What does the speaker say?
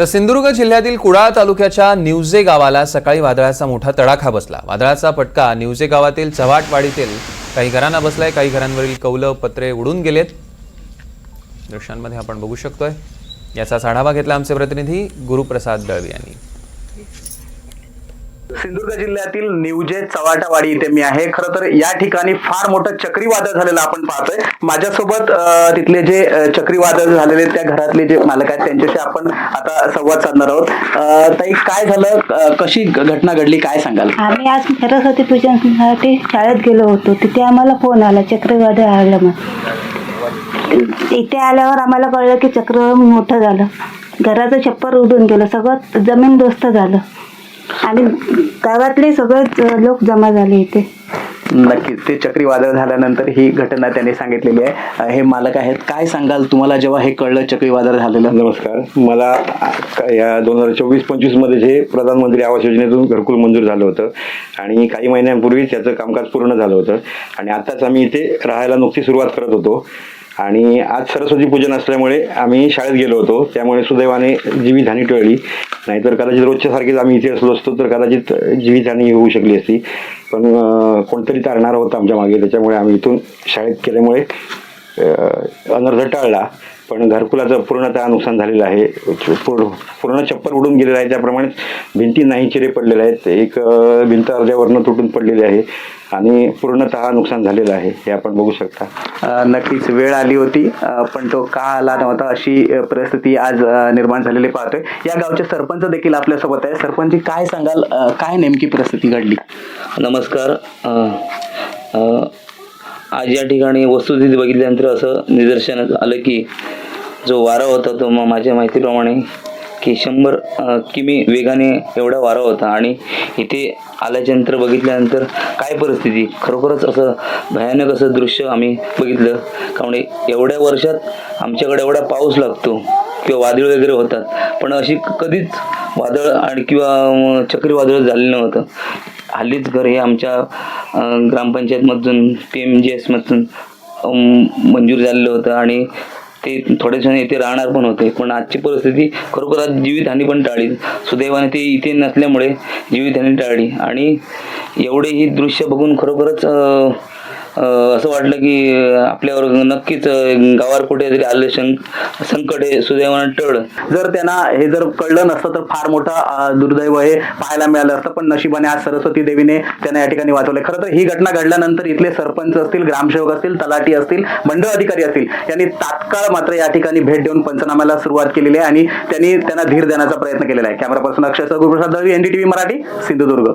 तर सिंधुदुर्ग जिल्ह्यातील कुडाळ तालुक्याच्या निवजे गावाला सकाळी वादळाचा मोठा तडाखा बसला. वादळाचा फटका निवजे गावातील चव्हाटवाडीतील काही घरांना बसलाय. काही घरांवरील कौलं पत्रे उडून गेलेत. दृश्यांमध्ये आपण बघू शकतोय. याचाच आढावा घेतला आमचे प्रतिनिधी गुरुप्रसाद दळवी यांनी. सिंधुदुर्ग जिल्ह्यातील निवजे चव्हाटावाडी इथे मी आहे. खरं तर या ठिकाणी फार मोठं चक्रीवादळ झालेलं आपण पाहतोय. माझ्यासोबत तिथले जे चक्रीवादळ झालेले त्या घरातले जे मालक आहेत त्यांच्याशी आपण आता संवाद साधणार आहोत. ताई काय झालं? कशी घटना घडली? काय सांगाल? आम्ही आज सरस्वती पूजनासाठी शाळेत गेलो होतो. तिथे आम्हाला फोन आला चक्रीवादळ आलं मग इथे आल्यावर आम्हाला कळलं की चक्र मोठं झालं. घराचं छप्पर उडून गेलं. सगळं जमीन दोस्त झालं. आणि गावातले सगळेच लोक जमा झाले इथे. नक्कीच. ते चक्रीवादळ झाल्यानंतर ही घटना त्यांनी सांगितलेली आहे. हे मालक आहेत. काय सांगाल तुम्हाला जेव्हा हे कळलं चक्रीवादळ झालेलं? नमस्कार. मला या दोन हजार चोवीस पंचवीसमध्ये जे प्रधानमंत्री आवास योजनेतून घरकुल मंजूर झालं होतं आणि काही महिन्यांपूर्वीच याचं कामकाज पूर्ण झालं होतं. आणि आताच आम्ही इथे राहायला नुकती सुरुवात करत होतो. आणि आज सरस्वती पूजन असल्यामुळे आम्ही शाळेत गेलो होतो. त्यामुळे सुदैवाने जीवितहानी टळली. नाहीतर कदाचित रोजच्या सारखीच आम्ही इथे असलो असतो तर कदाचित जीवितहानी होऊ शकली असती. पण कोणतरी तारणार होतं आमच्या मागे. त्याच्यामुळे आम्ही इथून शाळेत केल्यामुळे अनर्थ टाळला. पण घरकुलाचं पूर्णतः नुकसान झालेलं आहे. पूर्ण पूर्ण छप्पर उडून गेलेलं आहे. त्याप्रमाणे भिंती नाही चिरे पडलेले आहेत. एक भिंत अर्ध्यावरनं तुटून पडलेली आहे. आणि पूर्णतः नुकसान झालेलं आहे हे आपण बघू शकता. नक्कीच वेळ आली होती पण तो का आला नव्हता अशी परिस्थिती आज निर्माण झालेली पाहतोय. या गावचे सरपंच देखील आपल्यासोबत आहे सरपंच काय सांगाल? काय नेमकी परिस्थिती घडली? नमस्कार. आज या ठिकाणी वस्तुस्थिती बघितल्यानंतर असं निदर्शनात आलं की जो वारा होता तो म- माझ्या माहितीप्रमाणे की शंभर किमी वेगाने एवढा वारा होता आणि इथे आल्याच्यानंतर बघितल्यानंतर काय परिस्थिती? खरोखरच असं भयानक असं दृश्य आम्ही बघितलं. कारण एवढ्या वर्षात आमच्याकडे एवढा पाऊस लागतो किंवा वादळ वगैरे होतात. पण अशी कधीच वादळ आणि किंवा चक्रीवादळ झालेलं नव्हतं. हल्लीच घर हे आमच्या ग्रामपंचायतमधून पी एम जी एसमधून मंजूर झालेलं होतं आणि ते थोड्या दिवसांनी इथे राहणार पण होते. पण आजची परिस्थिती खरोखर आज जीवितहानी पण टाळली. सुदैवाने ते इथे नसल्यामुळे जीवितहानी टाळली. आणि एवढे ही दृश्य बघून खरोखरच असं वाटलं की आपल्यावर नक्कीच गावावर कुठेतरी आले संकट हे सुदैवानं टळ. जर त्यांना हे जर कळलं नसतं तर फार मोठं दुर्दैव हे पाहायला मिळालं असतं. पण नशिबाने आज सरस्वती देवीने त्यांना या ठिकाणी वाचवले खरं तर ही घटना घडल्यानंतर इथले सरपंच असतील ग्रामसेवक असतील तलाठी असतील मंडळ अधिकारी असतील यांनी तात्काळ मात्र या ठिकाणी भेट देऊन पंचनाम्याला सुरुवात केलेली आहे आणि त्यांनी त्यांना धीर देण्याचा प्रयत्न केलेला आहे. Camera person Akshay Guruprasad Dalvi NDTV Marathi Sindhudurg.